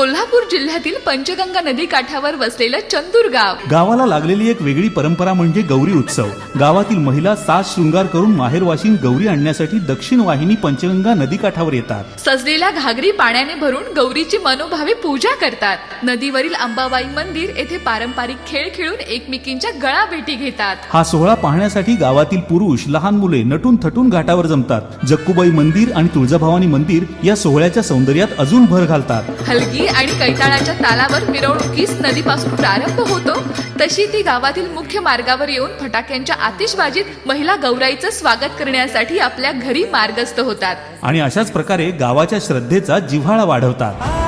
कोल्हापूर जिल्ह्यातील पंचगंगा नदी काठावर वसलेलं चंदूर गाव. गावाला लागलेली एक वेगळी परंपरा म्हणजे गौरी उत्सव. गावातील महिला साज शृंगार करून माहेरवाशीन गौरी आणण्यासाठी दक्षिण वाहिनी पंचगंगा नदीकाठावर येतात. सजलेल्या घागरी पाण्याने भरून गौरीची मनोभावे पूजा करतात. नदीवरील अंबाबाई मंदिर येथे पारंपरिक खेळ खेळून एकमेकींच्या गळा भेटी घेतात. हा सोहळा पाहण्यासाठी गावातील पुरुष लहान मुले नटून थटून घाटावर जमतात. जक्कुबाई मंदिर आणि तुळजाभवानी मंदिर या सोहळ्याच्या सौंदर्यात अजून भर घालतात. हलगी आणि कैताळाच्या तालावर मिरवणुकीस नदीपासून प्रारंभ होतो तशी ती गावातील मुख्य मार्गावर येऊन फटाक्यांच्या आतिषबाजीत महिला गौराईचं स्वागत करण्यासाठी आपल्या घरी मार्गस्थ होतात. आणि अशाच प्रकारे गावाच्या श्रद्धेचा जिव्हाळा वाढवतात.